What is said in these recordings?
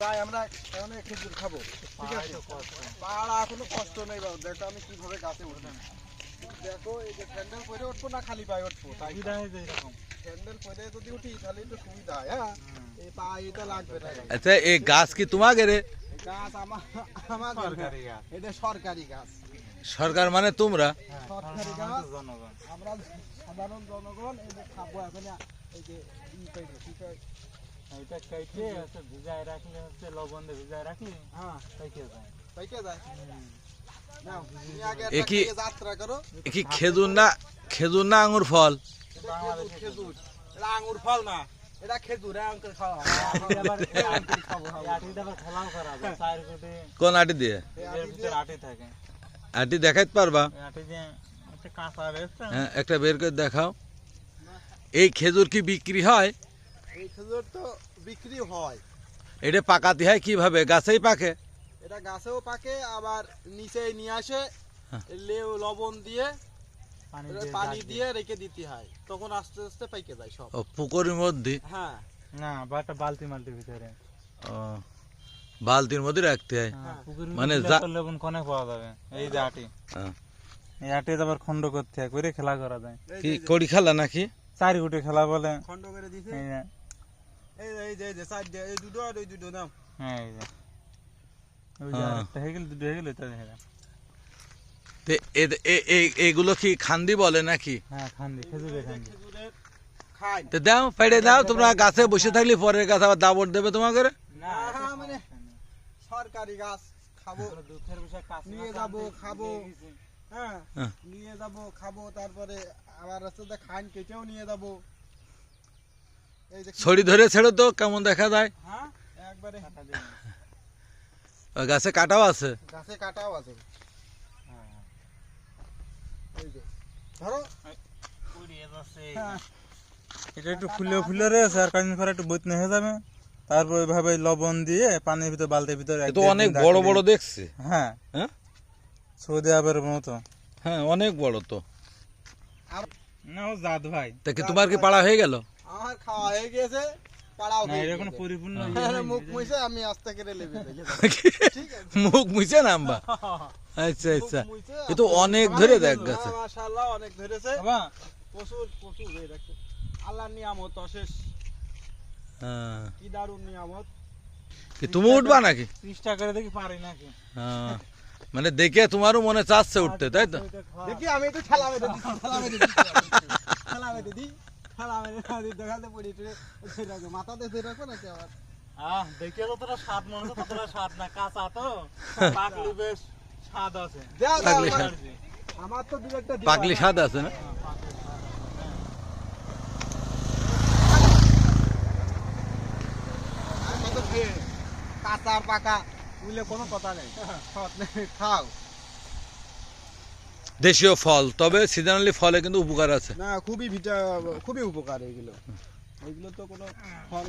তাই আমরা এখন খেজুর খাব ঠিক আছে? পাহাড়া কোনো কষ্ট নেই বাবু দেখো আমি কীভাবে গাছে উঠবো। দেখো এই যে স্যান্ডেল পরে উঠবো না খালি পায়ে উঠবো? তাই স্যান্ডেল পরে যদি উঠি তাহলে একটু সুবিধা হয়? হ্যাঁ এই পা এটা লাগবে না। আচ্ছা এই গাছ কি তোমাকে রে? গাছ আমার আমার সরকারি গাছ। এটা সরকারি গাছ। সরকার মানে তোমরা? সরকারি গাছ। আমরা সাধারণ জনগণ এই যে খাব এখন এই যে এটা কেটে হচ্ছে ভিজায় রাখলে হচ্ছে লবণ দিয়ে ভিজায় রাখলে হ্যাঁ পেকে যায় পাইকে যায় নাও তুমি আগে এ একটা কি- খেয়ে যাত্রা করো এ কি খেজুর না খেজুর না আঙুর ফল এটা খেজুর খেজুর এটা আঙ্গুর ফল না এটা খেজুর হ্যাঁ আঙ্কুর খাওয়া আবার আঙ্কুর খাব এই আটিটা আবার খেলাও করা যায় চার কোটে কোন আটি দিয়ে এর ভিতরে আটি থাকে আটি দেখাইতে পারবা এই আটি দিয়ে একটা কাঁচা রয়েছে হ্যাঁ একটা বের করে দেখাও এই খেজুর কি বিক্রি হয় এই খেজুর তো বিক্রি হয়। এটা পাকাতে হয় কীভাবে? গাছেই পাকে? এটা গাছেও পাকে আবার নিচে নিয়ে আসে হ্যাঁ। লেউ লবণ দিয়ে পানি দিয়ে রেখে দিতে হয়। তখন আস্তে আস্তে পাইকে যায় সব। পুকুরের মধ্যে? হ্যাঁ। না বা একটা বালতি মালতির ভিতরে। বালতির মধ্যে রাখতে হয়? হ্যাঁ, মানে লবণ কোনে পাওয়া যাবে এই যে আটি। হ্যাঁ। এই আটি আবার খন্ড করতে হয় করে খেলা করা যায়। কি কড়ি খেলা নাকি? চার কোটে খেলা বলে। খন্ড করে দিছে। এই এই যে- যে সাইড এই দুটো আর ওই দুটো নাও হ্যাঁ এই যে ওই যে হ্যাঁ। হয়ে গেল দুটো হয়ে গেল এটা দেখে যাও। তে এ- এ- এ- এগুলো কি খান্দি বলে নাকি? হ্যাঁ খান্দি খেজুরে খান্দি। খেজুরের খাই। তো দাও পেড়ে দাও তোমরা গাছে বসে থাকলে পরের গাছ আবার দাবড় দেবে তোমাকে না মানে সরকারি গাছ খাব। নিয়ে যাব, খাব। হ্যাঁ হ্যাঁ। নিয়ে যাব খাব তারপরে আবার রাস্তাতে খান কেটেও নিয়ে যাব। ছড়ি ধরে ছেড়ে তো কেমন দেখা যায়? হ্যাঁ গাছে কাটাও আছে। গাছে কাটাও আছে। হ্যাঁ, হ্যাঁ। ধরো। এটা একটু ফুলে ফুলে রয়েছে আর কয়েকদিন পরে একটু বৈতনে হয়ে যাবে। তারপর ওইভাবে লবণ দিয়ে পানির ভিতর বালতির ভিতরে তো অনেক বড় বড় দেখছি। হ্যাঁ। হ্যাঁ? সৌদি আরবের মতো। হ্যাঁ অনেক বড় তো। না ও জাত ভাই। তা কি তোমার কি পাড়া হয়ে গেল? আমার খাওয়া হয়ে গেছে পাড়াও না এটা কোনো গেছে। পরিপূর্ণ নেই, মুখ মুইছে আমি আস্তে করে লেবে দেখে ঠিক আছে? মুখ আচ্ছা আচ্ছা। এ তো অনেক ধরে দেখ মাশাআল্লাহ অনেক ধরেছে। প্রচুর প্রচুর এই দেখো আল্লাহর নিয়ামত অশেষ। হ্যাঁ। কি দারুণ নিয়ামত। কি তুমি উঠবা নাকি? চেষ্টা করে দেখি পারি নাকি। হ্যাঁ। মানে দেখে তোমারও মনে চাচ্ছে উঠতে তাই তো? দেখি আমি দিই ঠেলা দিই দেখাতে পড়ি ধরে রাখো মাথাতে ধরে রাখো নাকি আবার? আহ দেখে যতটা স্বাদ মনে হচ্ছে ততটা স্বাদ না কাঁচা তো? পাকলি বেশ স্বাদ আছে। দাও দাও আমার- স্বাদ। আমার তো দু একটা। স্বাদ আছে না? খেয়ে কাঁচা আর পাকা বুঝলে কোনো কথা নেই। নেই, খাও। দেশীয় ফল তবে সিজনালি ফলে কিন্তু উপকার আছে। না খুবই ভিটা খুবই উপকার এগুলো। এগুলো তো কোনো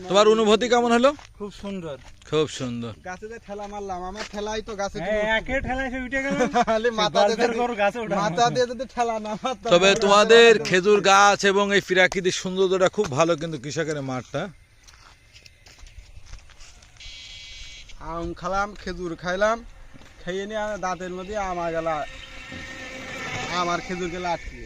তোমার অনুভূতি কেমন হলো? খুব সুন্দর। খুব সুন্দর। গাছে যে ঠেলা মারলাম আমার ঠেলাই তো গাছে হ্যাঁ, একে ঠেলায় সে উঠে গেল। খালি মাথা দিয়ে গরু গাছে ওঠা। মাথা দিয়ে যদি ঠেলা না মারতাম, তবে তোমাদের খেজুর গাছ এবং এই প্রাকৃতিক সৌন্দর্যটা খুব ভালো কিন্তু কৃষকের মাঠটা। আম খালাম খেজুর খাইলাম খেয়ে নিয়ে দাঁতের মধ্যে আমার গেলা আমার খেজুর গেলে আটকে।